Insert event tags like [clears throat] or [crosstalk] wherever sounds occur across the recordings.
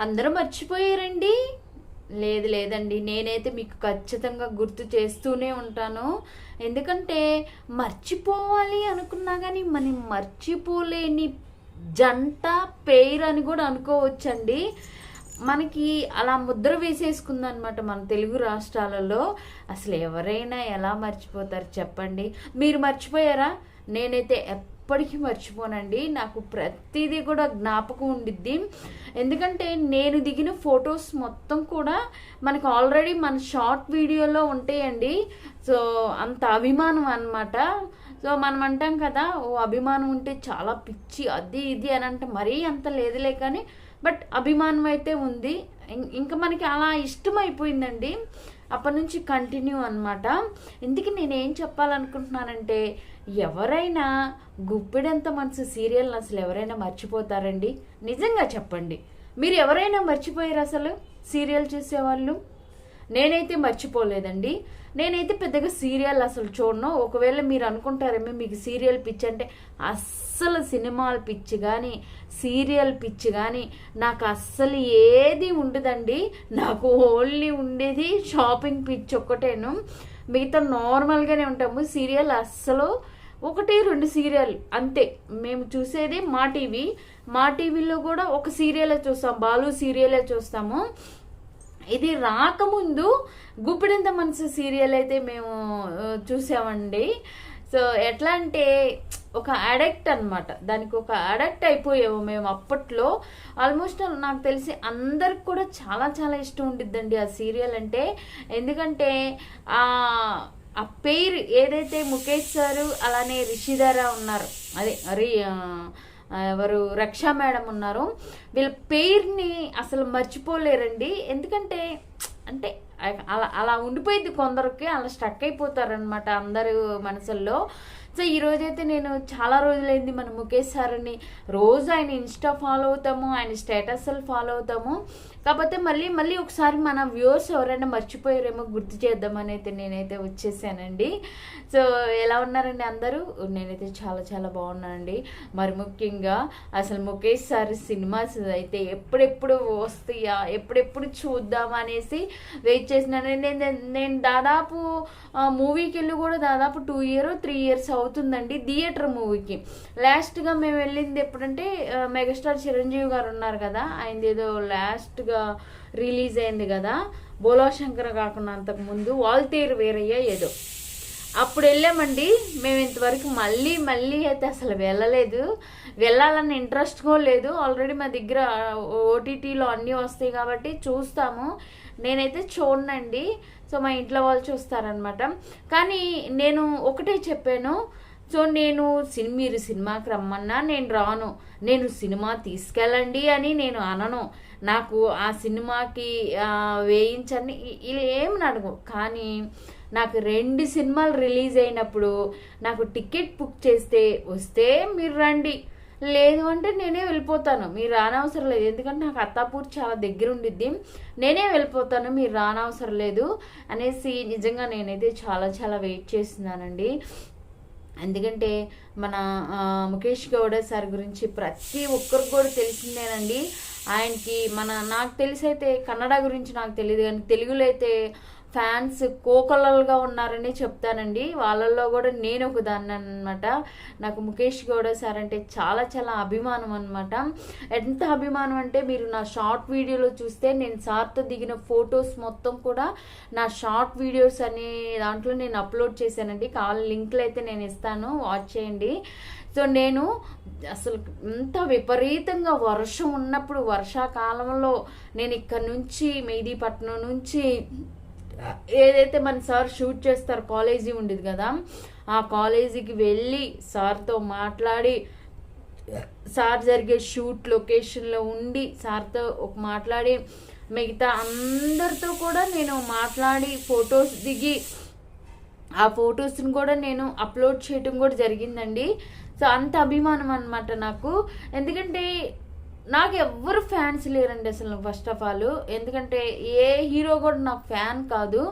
అందరూ మర్చిపోయారండి? లేదు లేదండి. నేనైతే మీకు ఖచ్చితంగా గుర్తు చేస్తూనే ఉంటాను. ఎందుకంటే మర్చిపోవాలి అనుకున్నా కానీ మనం మర్చిపోలేని జంట పేరు అని కూడా అనుకోవచ్చండి. మనకి అలా ముద్ర వేసేసుకుందనమాట మన తెలుగు రాష్ట్రాలలో. అసలు ఎవరైనా ఎలా మర్చిపోతారు చెప్పండి. మీరు మర్చిపోయారా? నేనైతే ఎప్పటికీ మర్చిపోనండి. నాకు ప్రతిదీ కూడా జ్ఞాపకం ఉండిద్ది. ఎందుకంటే నేను దిగిన ఫొటోస్ మొత్తం కూడా మనకు ఆల్రెడీ మన షార్ట్ వీడియోలో ఉంటాయండి. సో అంత అభిమానం అన్నమాట. సో మనం అంటాం కదా ఓ అభిమానం ఉంటే చాలా పిచ్చి అది ఇది అని అంటే మరీ అంత లేదులే కానీ బట్ అభిమానం అయితే ఉంది. ఇంకా మనకి అలా ఇష్టం అయిపోయిందండి అప్పటి నుంచి కంటిన్యూ అనమాట ఇందుకు నేనేం చెప్పాలనుకుంటున్నానంటే ఎవరైనా గుప్పిడంత మనసు సీరియల్ని అసలు ఎవరైనా మర్చిపోతారండి? నిజంగా చెప్పండి. మీరు ఎవరైనా మర్చిపోయారు అసలు? సీరియల్ చూసేవాళ్ళు? నేనైతే మర్చిపోలేదండి. నేనైతే పెద్దగా సీరియల్ అసలు చూడను. ఒకవేళ మీరు అనుకుంటారేమో మీకు సీరియల్ పిచ్చి అంటే అస్సలు సినిమాల పిచ్చి కానీ సీరియల్ పిచ్చి కానీ నాకు అస్సలు ఏది ఉండదండి. నాకు ఓన్లీ ఉండేది షాపింగ్ పిచ్చి ఒక్కటేను. మిగతా నార్మల్గానే ఉంటాము. సీరియల్ అస్సలు ఒకటి రెండు సీరియల్ అంతే. మేము చూసేది మా టీవీ. మా టీవీలో కూడా ఒక సీరియలే చూస్తాం. బాలు సీరియలే చూస్తాము. ఇది రాకముందు గుప్పిడింత మనసు సీరియల్ అయితే మేము చూసామండి. సో ఎట్లా అంటే ఒక అడక్ట్ అనమాట దానికి ఒక అడక్ట్ అయిపోయాము మేము అప్పట్లో. ఆల్మోస్ట్ నాకు తెలిసి అందరికి కూడా చాలా చాలా ఇష్టం ఉండిద్దండి ఆ సీరియల్ అంటే. ఎందుకంటే ఆ ఆ పేరు ఏదైతే ముఖేష్ సారు అలానే రిషిధర ఉన్నారు. అదే రి ఎవరు రక్షా మేడం ఉన్నారు. వీళ్ళ పేరుని అసలు మర్చిపోలేరండి. ఎందుకంటే అంటే అలా అలా ఉండిపోయింది కొందరికి అలా స్టక్ అయిపోతారనమాట అందరు మనసుల్లో. సో ఈ రోజైతే నేను చాలా రోజులైంది మన ముఖేష్ సార్ని. రోజు ఆయన ఇన్స్టా ఫాలో అవుతాము ఆయన స్టేటస్లు ఫాలో అవుతాము. కాకపోతే మళ్ళీ మళ్ళీ ఒకసారి మన వ్యూవర్స్ ఎవరైనా మర్చిపోయారేమో గుర్తు చేద్దామని అయితే నేనైతే వచ్చేసానండి. సో ఎలా ఉన్నారండి అందరూ? నేనైతే చాలా చాలా బాగున్నానండి. మరి ముఖ్యంగా అసలు ముఖేష్ సార్ సినిమాస్ అయితే ఎప్పుడెప్పుడు వస్తాయా ఎప్పుడెప్పుడు చూద్దాం అనేసి వెయిట్ చేసినాను నేను నేను దాదాపు మూవీకి వెళ్ళి కూడా దాదాపు టూ ఇయర్ త్రీ ఇయర్స్ అవుతుందండి థియేటర్ మూవీకి. లాస్ట్గా మేము వెళ్ళింది ఎప్పుడంటే మెగాస్టార్ చిరంజీవి గారు ఉన్నారు కదా ఆయనది ఏదో లాస్ట్గా రిలీజ్ అయింది కదా బోలో శంకర్ కాకుండా అంతకు ముందు వాల్తేరు వేరయ్య ఏదో. అప్పుడు వెళ్ళామండి మేము ఇంతవరకు మళ్ళీ మళ్ళీ అయితే అసలు వెళ్ళలేదు. వెళ్ళాలన్న ఇంట్రెస్ట్ కూడా లేదు. ఆల్రెడీ మా దగ్గర ఓటీటీలో అన్నీ వస్తాయి కాబట్టి చూస్తాము. నేనైతే చూడనండి. సో మా ఇంట్లో వాళ్ళు చూస్తారనమాట కానీ నేను ఒకటే చెప్పాను. సో నేను సిని మీరు సినిమాకి రమ్మన్నా నేను రాను. నేను సినిమా తీసుకెళ్ళండి అని నేను అనను. నాకు ఆ సినిమాకి వేయించండి వేయించని ఇలా ఏం అడుగు కానీ నాకు రెండు సినిమాలు రిలీజ్ అయినప్పుడు నాకు టికెట్ బుక్ చేస్తే వస్తే మీరు రండి. లేదు అంటే నేనే వెళ్ళిపోతాను. మీరు రానవసరం లేదు. ఎందుకంటే నాకు అత్తాపూర్ చాలా దగ్గర ఉండిద్ది. నేనే వెళ్ళిపోతాను. మీరు రానవసరం లేదు అనేసి నిజంగా నేనైతే చాలా చాలా వెయిట్ చేస్తున్నానండి. ఎందుకంటే మన ముఖేష్ గౌడ సార్ గురించి ప్రతి ఒక్కరికి కూడా తెలిసిందేనండి. ఆయనకి మన నాకు తెలిసి అయితే కన్నడ గురించి నాకు తెలియదు. కానీ తెలుగులో అయితే ఫ్యాన్స్ కోకొల్లలుగా ఉన్నారని చెప్తానండి. వాళ్ళల్లో కూడా నేను ఒక దాన్ని అనమాట నాకు ముఖేష్ గౌడ సార్ అంటే చాలా చాలా అభిమానం అనమాట ఎంత అభిమానం అంటే మీరు నా షార్ట్ వీడియోలో చూస్తే నేను సార్తో దిగిన ఫొటోస్ మొత్తం కూడా నా షార్ట్ వీడియోస్ అనే దాంట్లో నేను అప్లోడ్ చేశానండి. కావాలి లింక్లు అయితే నేను ఇస్తాను. వాచ్ చేయండి. సో నేను అసలు ఎంత విపరీతంగా వర్షం ఉన్నప్పుడు వర్షాకాలంలో నేను ఇక్కడ నుంచి మెహదీపట్నం నుంచి ఏదైతే మన సార్ షూట్ చేస్తారు కాలేజీ ఉండేది కదా ఆ కాలేజీకి వెళ్ళి సార్తో మాట్లాడి సార్ జరిగే షూట్ లొకేషన్లో ఉండి సార్తో ఒక మాట్లాడి మిగతా అందరితో కూడా నేను మాట్లాడి ఫొటోస్ దిగి ఆ ఫొటోస్ని కూడా నేను అప్లోడ్ చేయటం కూడా జరిగిందండి. సో అంత అభిమానం అనమాట నాకు. ఎందుకంటే నాకు ఎవ్వరు ఫ్యాన్స్ లేరండి అసలు ఫస్ట్ ఆఫ్ ఆల్ ఎందుకంటే ఏ హీరో కూడా నాకు ఫ్యాన్ కాదు.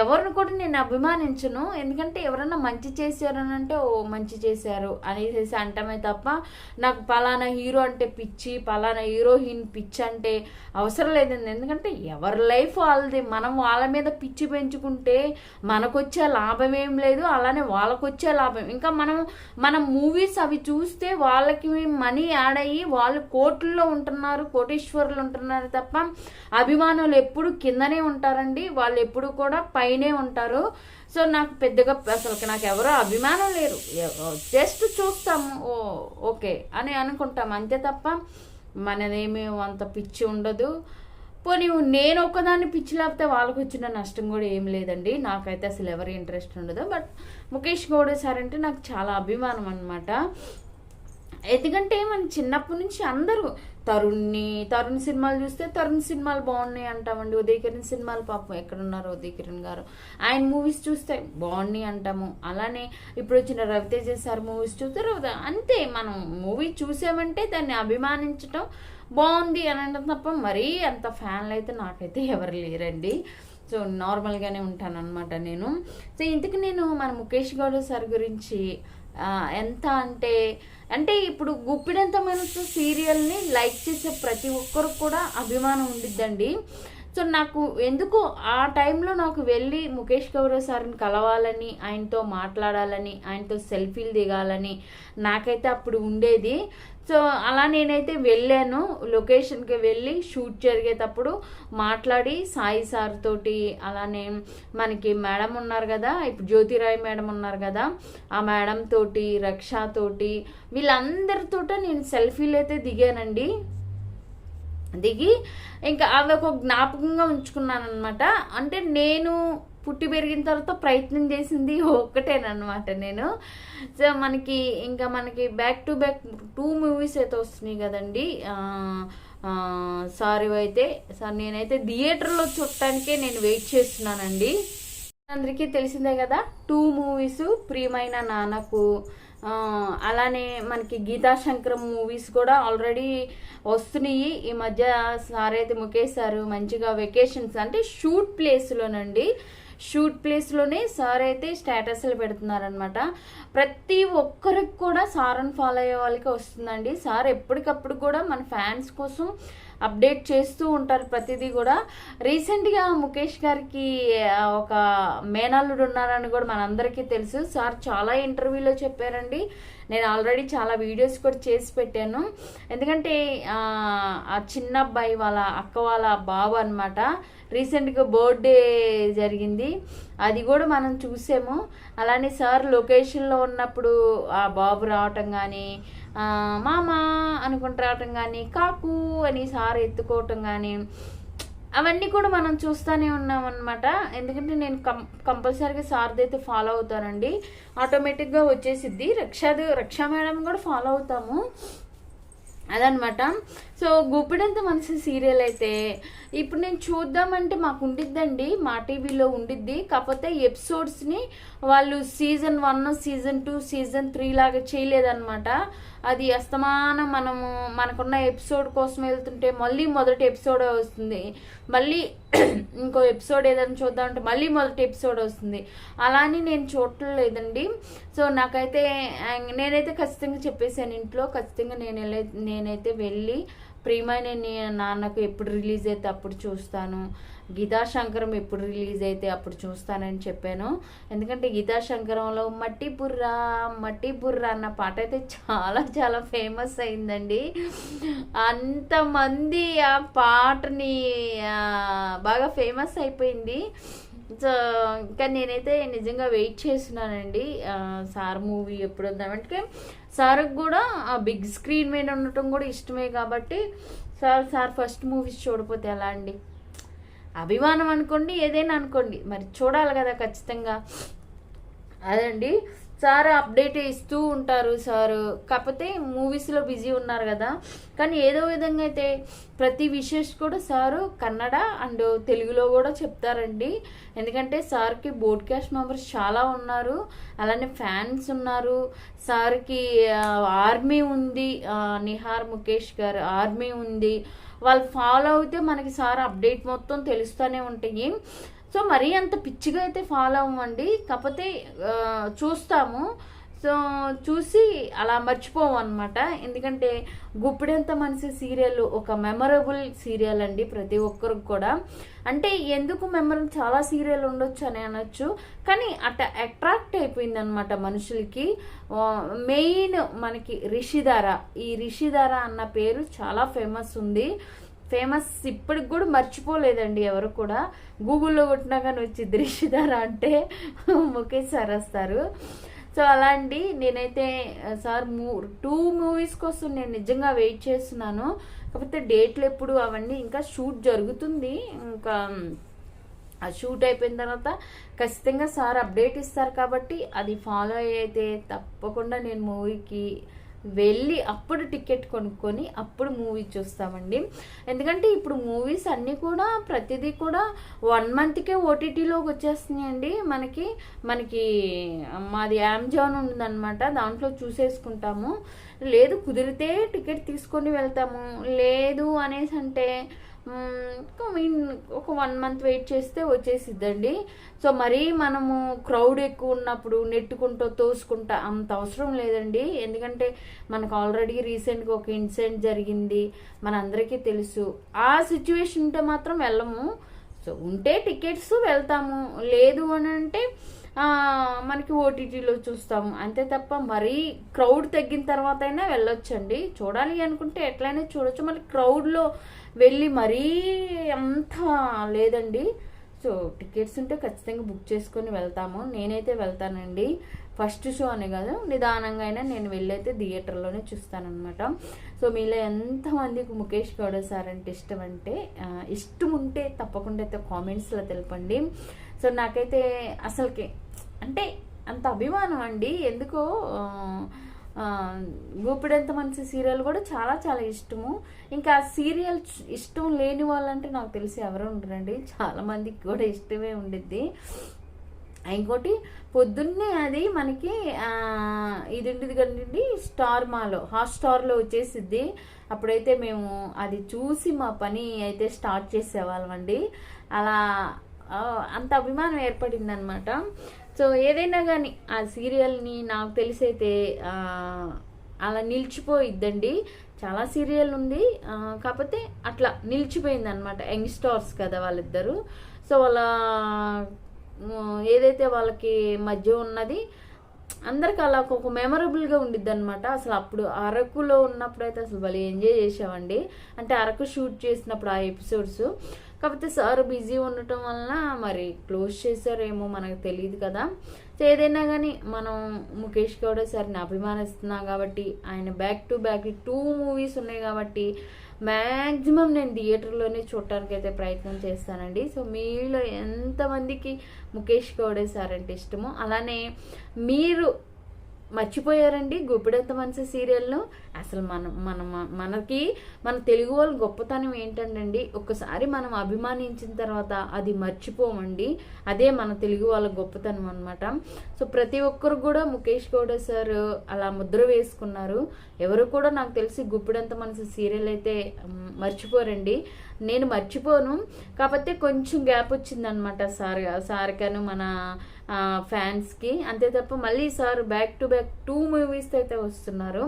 ఎవరిని కూడా నేను అభిమానించను. ఎందుకంటే ఎవరన్నా మంచి చేశారనంటే ఓ మంచి చేశారు అనేసి అంటమే తప్ప నాకు పలానా హీరో అంటే పిచ్చి పలానా హీరోయిన్ పిచ్చి అంటే అవసరం లేదండి. ఎందుకంటే ఎవరి లైఫ్ వాళ్ళది. మనం వాళ్ళ మీద పిచ్చి పెంచుకుంటే మనకొచ్చే లాభం ఏం లేదు అలానే వాళ్ళకు వచ్చే లాభం. ఇంకా మనం మనం మూవీస్ అవి చూస్తే వాళ్ళకి మనీ యాడ్ అయ్యి వాళ్ళు కోట్లలో ఉంటున్నారు కోటీశ్వరులు ఉంటున్నారు తప్ప అభిమానులు ఎప్పుడు కిందనే ఉంటారండి. వాళ్ళు ఎప్పుడు కూడా పైనే ఉంటారు. సో నాకు పెద్దగా అసలు నాకు ఎవరో అభిమానం లేరు. జస్ట్ చూస్తాము. ఓ ఓకే అని అనుకుంటాం. అంతే తప్ప మనదేమి అంత పిచ్చి ఉండదు. పోనీ నేను ఒక్కదాన్ని పిచ్చి లేకపోతే వాళ్ళకి వచ్చిన నష్టం కూడా ఏం లేదండి. నాకైతే అసలు ఎవరి ఇంట్రెస్ట్ ఉండదు. బట్ ముఖేష్ గౌడ సార్ అంటే నాకు చాలా అభిమానం అనమాట ఎందుకంటే మనం చిన్నప్పటి నుంచి అందరూ తరుణ్ని తరుణ్ సినిమాలు చూస్తే తరుణ్ సినిమాలు బాగున్నాయి అంటామండి. ఉదయకిరణ్ సినిమాలు పాపం ఎక్కడున్నారు ఉదయకిరణ్ గారు? ఆయన మూవీస్ చూస్తే బాగున్నాయి అంటాము. అలానే ఇప్పుడు వచ్చిన రవితేజ సార్ మూవీస్ చూస్తే అంతే మనం మూవీ చూసామంటే దాన్ని అభిమానించటం బాగుంది అని అంటే తప్ప మరీ అంత ఫ్యాన్లు అయితే నాకైతే ఎవరు లేరండి. సో నార్మల్గానే ఉంటాను అనమాట నేను. సో ఇంతకు నేను మన ముఖేష్ గౌడ్ సార్ గురించి ఎంత అంటే అంటే ఇప్పుడు గుప్పిడంత మనసు సీరియల్ని లైక్ చేసే ప్రతి ఒక్కరు కూడా అభిమానం ఉండిద్దండి. సో నాకు ఎందుకు ఆ టైంలో నాకు వెళ్ళి ముఖేష్ గౌరవ్ సార్ని కలవాలని ఆయనతో మాట్లాడాలని ఆయనతో సెల్ఫీలు దిగాలని నాకైతే అప్పుడు ఉండేది. సో అలా నేనైతే వెళ్ళాను లొకేషన్కి వెళ్ళి షూట్ జరిగేటప్పుడు మాట్లాడి సాయి సార్ తోటి అలానే మనకి మేడం ఉన్నారు కదా ఇప్పుడు జ్యోతిరాయ్ మేడం ఉన్నారు కదా ఆ మేడం తోటి రక్షా తోటి వీళ్ళందరితో నేను సెల్ఫీలు అయితే దిగానండి. దిగి ఇంకా అవి ఒక జ్ఞాపకంగా ఉంచుకున్నాను అనమాట అంటే నేను పుట్టి పెరిగిన తర్వాత ప్రయత్నం చేసింది ఒక్కటేనమాట నేను. సో మనకి ఇంకా మనకి back to back two movies అయితే వస్తున్నాయి కదండి. సారీ అయితే సార్ నేనైతే థియేటర్లో చూడటానికే నేను వెయిట్ చేస్తున్నానండి. అందరికీ తెలిసిందే కదా టూ మూవీస్ ప్రియమైన నాన్నకు అలానే మనకి గీతా శంకర్ మూవీస్ కూడా ఆల్రెడీ వస్తున్నాయి. ఈ మధ్య సార్ అయితే ముఖేష్ సార్ మంచిగా వెకేషన్స్ అంటే షూట్ ప్లేస్లోనండి షూట్ ప్లేస్లోనే సార్ అయితే స్టేటస్లు పెడుతున్నారనమాట ప్రతి ఒక్కరికి కూడా సార్ని ఫాలో అయ్యే వాళ్ళకి వస్తుందండి. సార్ ఎప్పటికప్పుడు కూడా మన ఫ్యాన్స్ కోసం అప్డేట్ చేస్తూ ఉంటారు ప్రతిదీ కూడా. రీసెంట్గా ముఖేష్ గారికి ఒక మేనల్లుడు ఉన్నారని కూడా మనందరికీ తెలుసు. సార్ చాలా ఇంటర్వ్యూలో చెప్పారండి. నేను ఆల్రెడీ చాలా వీడియోస్ కూడా చేసి పెట్టాను. ఎందుకంటే ఆ చిన్న అబ్బాయి వాళ్ళ అక్క వాళ్ళ బాబు అనమాట రీసెంట్గా బర్త్డే జరిగింది. అది కూడా మనం చూసాము. అలానే సార్ లొకేషన్లో ఉన్నప్పుడు ఆ బాబు రావటం కానీ మామా అనుకుంటూ రావటం కానీ కాకు అని సార్ ఎత్తుకోవటం కానీ అవన్నీ కూడా మనం చూస్తూనే ఉన్నాం అనమాట ఎందుకంటే నేను కం కంపల్సరీగా సార్ది అయితే ఫాలో అవుతానండి. ఆటోమేటిక్గా వచ్చేసిద్ది. రక్షాది రక్షా మేడం కూడా ఫాలో అవుతాము. అదనమాట సో గుప్పిడంత మనసు సీరియల్ అయితే ఇప్పుడు నేను చూద్దామంటే మాకు ఉండిద్దండి మా టీవీలో ఉండిద్ది. కాకపోతే ఎపిసోడ్స్ని వాళ్ళు season one season two season three లాగా చేయలేదన్నమాట. అది అస్తమానం మనము మనకున్న ఎపిసోడ్ కోసం వెళ్తుంటే మళ్ళీ మొదటి ఎపిసోడ్ వస్తుంది. మళ్ళీ [clears throat] ఇంకో ఎపిసోడ్ ఏదైనా చూద్దామంటే మళ్ళీ మొదటి ఎపిసోడ్ వస్తుంది. అలానే నేను చూడలేదండి సో నాకైతే నేనైతే ఖచ్చితంగా చెప్పేసాను ఇంట్లో ఖచ్చితంగా నేను నేనైతే వెళ్ళి ప్రియమైన నాన్నకు ఎప్పుడు రిలీజ్ అయితే అప్పుడు చూస్తాను. గీతా శంకరం ఎప్పుడు రిలీజ్ అయితే అప్పుడు చూస్తానని చెప్పాను. ఎందుకంటే గీతా శంకరంలో మట్టి బుర్రా మట్టి బుర్రా అన్న పాట అయితే చాలా చాలా ఫేమస్ అయిందండి. అంతమంది ఆ పాటని బాగా ఫేమస్ అయిపోయింది. సో ఇంకా నేనైతే నిజంగా వెయిట్ చేస్తున్నానండి. సార్ మూవీ ఎప్పుడు వద్దామంటే సార్కి కూడా ఆ బిగ్ స్క్రీన్ మీద ఉండటం కూడా ఇష్టమే కాబట్టి సార్ సార్ ఫస్ట్ మూవీస్ చూడపోతే ఎలా అండి? అభిమానం అనుకోండి ఏదైనా అనుకోండి. మరి చూడాలి కదా ఖచ్చితంగా. అదండి. సార్ అప్డేట్ ఇస్తూ ఉంటారు సార్. కాకపోతే మూవీస్లో బిజీ ఉన్నారు కదా. కానీ ఏదో విధంగా అయితే ప్రతి విషయస్ కూడా సారు కన్నడ అండ్ తెలుగులో కూడా చెప్తారండి. ఎందుకంటే సార్కి బోడ్కాస్ట్ మెంబర్స్ చాలా ఉన్నారు. అలానే ఫ్యాన్స్ ఉన్నారు. సార్కి ఆర్మీ ఉంది. నిహార్ ముఖేష్ గారు ఆర్మీ ఉంది. వాళ్ళు ఫాలో అయితే మనకి సార్ అప్డేట్ మొత్తం తెలుస్తూనే ఉంటాయి. సో మరీ అంత పిచ్చిగా అయితే ఫాలో అవ్వండి. కాకపోతే చూస్తాము. సో చూసి అలా మర్చిపోవు అనమాట ఎందుకంటే గుప్పిడంత మనిషి సీరియల్ ఒక మెమరబుల్ సీరియల్ అండి ప్రతి ఒక్కరికి కూడా. అంటే ఎందుకు మెమరబుల్ చాలా సీరియల్ ఉండొచ్చు అని అనొచ్చు. కానీ అట్ట అట్రాక్ట్ అయిపోయింది అనమాట మనుషులకి మెయిన్ మనకి రిషిధార. ఈ రిషిధార అన్న పేరు చాలా ఫేమస్ ఉంది. ఫేమస్ ఇప్పటికి కూడా మర్చిపోలేదండి ఎవరు కూడా. గూగుల్లో కొట్టినా కానీ వచ్చింది రిషిధార అంటే ముఖేష్ సార్ వస్తారు. సో అలా అండి నేనైతే సార్ మూ టూ మూవీస్ కోసం నేను నిజంగా వెయిట్ చేస్తున్నాను. కాకపోతే డేట్లు ఎప్పుడు అవన్నీ ఇంకా షూట్ జరుగుతుంది. ఇంకా ఆ షూట్ అయిపోయిన తర్వాత ఖచ్చితంగా సార్ అప్డేట్ ఇస్తారు కాబట్టి అది ఫాలో అయ్యి అయితే తప్పకుండా నేను మూవీకి వెళ్ళి అప్పుడు టికెట్ కొనుక్కొని అప్పుడు మూవీ చూస్తామండి. ఎందుకంటే ఇప్పుడు మూవీస్ అన్నీ కూడా ప్రతిదీ కూడా వన్ మంత్కే ఓటీటీలోకి వచ్చేస్తున్నాయండి. మనకి మనకి మాది అమెజాన్ ఉందన్నమాట. దాంట్లో చూసేసుకుంటాము. లేదు కుదిరితే టికెట్ తీసుకొని వెళ్తాము. లేదు అనేసి అంటే ఒక వన్ మంత్ వెయిట్ చేస్తే వచ్చేసిద్దండి. సో మరీ మనము క్రౌడ్ ఎక్కువ ఉన్నప్పుడు నెట్టుకుంటూ తోసుకుంటా అంత అవసరం లేదండి. ఎందుకంటే మనకు ఆల్రెడీ రీసెంట్గా ఒక ఇన్సిడెంట్ జరిగింది. మనందరికీ తెలుసు. ఆ సిచ్యువేషన్ ఉంటే మాత్రం వెళ్ళము. సో ఉంటే టికెట్స్ వెళ్తాము. లేదు అని అంటే మనకి ఓటీటీలో చూస్తాము. అంతే తప్ప మరీ క్రౌడ్ తగ్గిన తర్వాత అయినా వెళ్ళొచ్చండి. చూడాలి అనుకుంటే ఎట్లయినా చూడొచ్చు. మళ్ళీ క్రౌడ్లో వెళ్ళి మరీ అంత లేదండి. సో టికెట్స్ ఉంటే ఖచ్చితంగా బుక్ చేసుకొని వెళ్తాము. నేనైతే వెళ్తానండి. ఫస్ట్ షో అనే కాదు. నిదానంగా అయినా నేను వెళ్ళైతే థియేటర్లోనే చూస్తానన్నమాట. సో మీలో ఎంతమందికి ముఖేష్ గౌడ సార్ అంటే ఇష్టం అంటే ఇష్టం ఉంటే తప్పకుండా అయితే కామెంట్స్లో తెలపండి. సో నాకైతే అసలుకి అంటే అంత అభిమానం అండి. ఎందుకో గూపిడంత మంచి సీరియల్ కూడా చాలా చాలా ఇష్టము. ఇంకా సీరియల్ ఇష్టం లేని వాళ్ళంటే నాకు తెలిసి ఎవరు ఉండరండి. చాలా మందికి కూడా ఇష్టమే ఉండిద్ది. ఇంకోటి పొద్దున్నే అది మనకి ఇది ఉండేది కదండి స్టార్ మాలో హాట్ స్టార్లో వచ్చేసిద్ది. అప్పుడైతే మేము అది చూసి మా పని అయితే స్టార్ట్ చేసేవాళ్ళం అండి అలా అంత అభిమానం ఏర్పడింది అనమాట సో ఏదైనా కానీ ఆ సీరియల్ని నాకు తెలిసైతే అలా నిలిచిపోయిద్దండి. చాలా సీరియల్ ఉంది. కాకపోతే అట్లా నిలిచిపోయింది అనమాట యంగ్ స్టార్స్ కదా వాళ్ళిద్దరు. సో వాళ్ళ ఏదైతే వాళ్ళకి మధ్య ఉన్నది అందరికి అలా ఒక మెమరబుల్గా ఉండిద్ది అనమాట అసలు అప్పుడు అరకులో ఉన్నప్పుడు అయితే అసలు వాళ్ళు ఎంజాయ్ చేసామండి అంటే అరకు షూట్ చేసినప్పుడు ఆ ఎపిసోడ్స్. కాకపోతే సార్ బిజీ ఉండటం వలన మరి క్లోజ్ చేశారేమో మనకు తెలియదు కదా. సో ఏదైనా కానీ మనం ముఖేష్ గౌడ సార్ని అభిమానిస్తున్నాం కాబట్టి ఆయన back to back two movies ఉన్నాయి కాబట్టి మ్యాక్సిమం నేను థియేటర్లోనే చూడటానికి అయితే ప్రయత్నం చేస్తానండి. సో మీలో ఎంతమందికి ముఖేష్ గౌడే సార్ అంటే ఇష్టమో అలానే మీరు మర్చిపోయారండి గుప్పిడంత మనసు సీరియల్ను అసలు మనం మన మనకి మన తెలుగు వాళ్ళ గొప్పతనం ఏంటండి ఒక్కసారి మనం అభిమానించిన తర్వాత అది మర్చిపోమండి. అదే మన తెలుగు వాళ్ళ గొప్పతనం అనమాట సో ప్రతి ఒక్కరు కూడా ముఖేష్ గౌడ సార్ అలా ముద్ర వేసుకున్నారు. ఎవరు కూడా నాకు తెలిసి గుప్పిడంత మనసు సీరియల్ అయితే మర్చిపోరండి. నేను మర్చిపోను. కాకపోతే కొంచెం గ్యాప్ వచ్చిందనమాట సార్ సార్కను మన ఫ్యాన్స్కి. అంతే తప్ప మళ్ళీ sir back to back two movies అయితే వస్తున్నారు.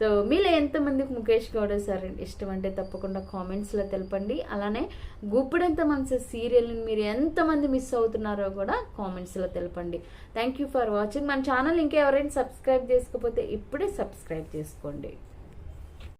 సో మీలో ఎంతమందికి ముఖేష్ గౌడ సార్ ఇష్టం అంటే తప్పకుండా కామెంట్స్లో తెలపండి. అలానే గుప్పుడెంత మనసు సీరియల్ని మీరు ఎంతమంది మిస్ అవుతున్నారో కూడా కామెంట్స్లో తెలపండి. థ్యాంక్ యూ ఫర్ వాచింగ్ మన ఛానల్ ఇంకా ఎవరైనా సబ్స్క్రైబ్ చేసుకోకపోతే ఇప్పుడే సబ్స్క్రైబ్ చేసుకోండి.